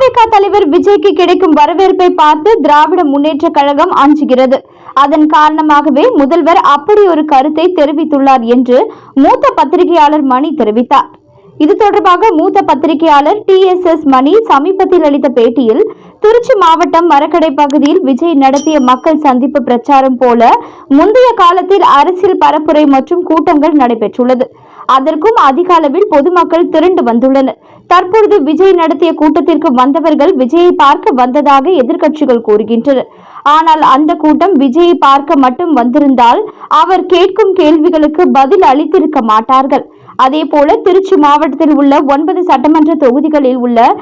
தாவேகா தலைவர் விஜய்க்கு கிடைக்கும் வரவேற்பை பார்த்து திராவிட முன்னேற்ற கழகம் அஞ்சுகிறது. அதன் காரணமாகவே முதல்வர் அப்படி ஒரு கருத்தை தெரிவித்துள்ளார் என்று மூத்த பத்திரிகையாளர் மணி தெரிவித்தார். இது தொடர்பாக மூத்த பத்திரிகையாளர் டி எஸ் எஸ் மணி சமீபத்தில் அளித்த பேட்டியில் திருச்சி மாவட்டம் மரக்கடை பகுதியில் விஜய் நடத்திய மக்கள் சந்திப்பு பிரச்சாரம் போல முந்தைய காலத்தில் அரசியல் பரப்புரை மற்றும் கூட்டங்கள் நடைபெற்றுள்ளது. அதற்கும் அதிக அளவில் பொதுமக்கள் திரண்டு வந்துள்ளனர். தற்பொழுது விஜய் நடத்திய கூட்டத்திற்கு வந்தவர்கள் விஜயை பார்க்க வந்ததாக எதிர்க்கட்சிகள் கூறுகின்றனர் ஆனால் அந்த கூட்டம் விஜயை பார்க்க மட்டும் வந்திருந்தால் அவர் கேட்கும் கேள்விகளுக்கு பதில் அளித்திருக்க மாட்டார்கள். அதே போல திருச்சி மாவட்டத்தில் உள்ள ஒன்பது சட்டமன்ற தொகுதிகளில் உள்ள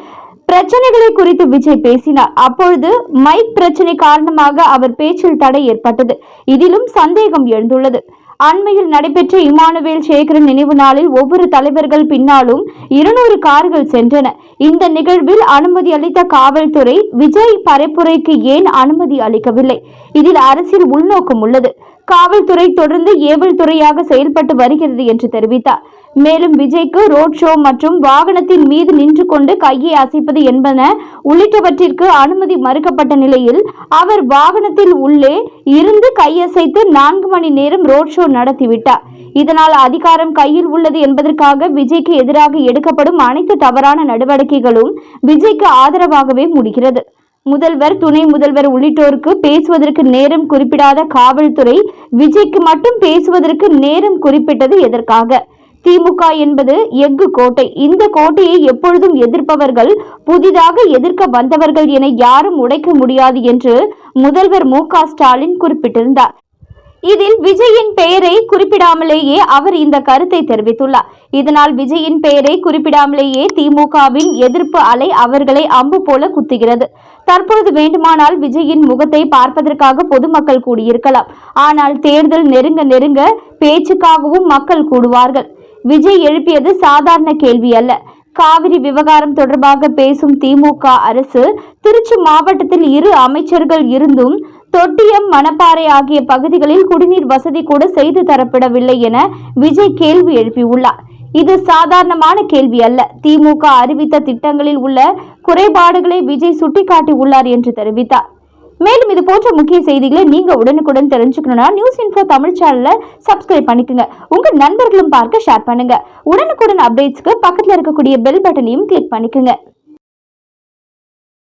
பிரச்சனைகளை குறித்து விஜய் பேசினார். அப்பொழுது மைக் பிரச்சனை காரணமாக அவர் பேச்சில் தடை ஏற்பட்டது. இதிலும் சந்தேகம் எழுந்துள்ளது. அண்மையில் நடைபெற்ற இமானுவேல் சேகரன் நினைவு நாளில் ஒவ்வொரு தலைவர்கள் பின்னாலும் இருநூறு கார்கள் சென்றன. இந்த நிகழ்வில் அனுமதி அளித்த காவல்துறை விஜய் பரப்புரைக்கு ஏன் அனுமதி அளிக்கவில்லை? இதில் அரசியல் உள்நோக்கம் உள்ளது. காவல்துறை தொடர்ந்து ஏவல் துறையாக செயல்பட்டு வருகிறது என்று தெரிவித்தார். மேலும் விஜய்க்கு ரோட் ஷோ மற்றும் வாகனத்தின் மீது நின்று கொண்டு கையை அசைப்பது என்பன உள்ளிட்டவற்றிற்கு அனுமதி மறுக்கப்பட்ட நிலையில் அவர் வாகனத்தில் உள்ளே இருந்து கையசைத்து நான்கு மணி நேரம் ரோட் ஷோ நடத்திவிட்டார். இதனால் அதிகாரம் கையில் உள்ளது என்பதற்காக விஜய்க்கு எதிராக எடுக்கப்படும் அனைத்து தவறான நடவடிக்கைகளும் விஜய்க்கு ஆதரவாகவே முடிகிறது. முதல்வர் துணை முதல்வர் உள்ளிட்டோருக்கு பேசுவதற்கு நேரம் குறிப்பிடாத காவல்துறை விஜய்க்கு மட்டும் பேசுவதற்கு நேரம் குறிப்பிட்டது எதற்காக? திமுக என்பது எஃகு கோட்டை. இந்த கோட்டையை எப்பொழுதும் எதிர்ப்பவர்கள் புதிதாக எதிர்க்க வந்தவர்கள் என யாரும் உடைக்க முடியாது என்று முதல்வர் மு க ஸ்டாலின் குறிப்பிட்டிருந்தார். இதில் விஜயின் பெயரை குறிப்பிடாமலேயே அவர் இந்த கருத்தை தெரிவித்துள்ளார். இதனால் விஜயின் பெயரை குறிப்பிடாமலேயே திமுகவின் எதிர்ப்பு அலை அவர்களை அம்பு போல குத்துகிறது. தற்பொழுது வேண்டுமானால் விஜயின் முகத்தை பார்ப்பதற்காக பொதுமக்கள் கூடியிருக்கலாம். ஆனால் தேர்தல் நெருங்க நெருங்க பேச்சுக்காகவும் மக்கள் கூடுவார்கள். விஜய் எழுப்பியது சாதாரண கேள்வி அல்ல. காவிரி விவகாரம் தொடர்பாக பேசும் திமுக அரசு திருச்சி மாவட்டத்தில் இரு அமைச்சர்கள் இருந்தும் தொட்டியம் மணப்பாறை ஆகிய பகுதிகளில் குடிநீர் வசதி கூட செய்து தரப்படவில்லை என விஜய் கேள்வி எழுப்பியுள்ளார். இது சாதாரணமான கேள்வி அல்ல. திமுக அறிவித்த திட்டங்களில் உள்ள குறைபாடுகளை விஜய் சுட்டிக்காட்டியுள்ளார் என்று தெரிவித்தார். மேலும் இது போன்ற முக்கிய செய்திகளை நீங்க உடனுக்குடன் தெரிஞ்சுக்கணும்னா நியூஸ் இன்ஃபோ தமிழ் சேனலை சப்ஸ்கிரைப் பண்ணிக்கோங்க. உங்க நண்பர்களும் பார்க்க ஷேர் பண்ணுங்க. உடனுக்குடன் அப்டேட்ஸ்க்கு பக்கத்துல இருக்கக்கூடிய பெல் பட்டனையும் கிளிக் பண்ணிக்கோங்க.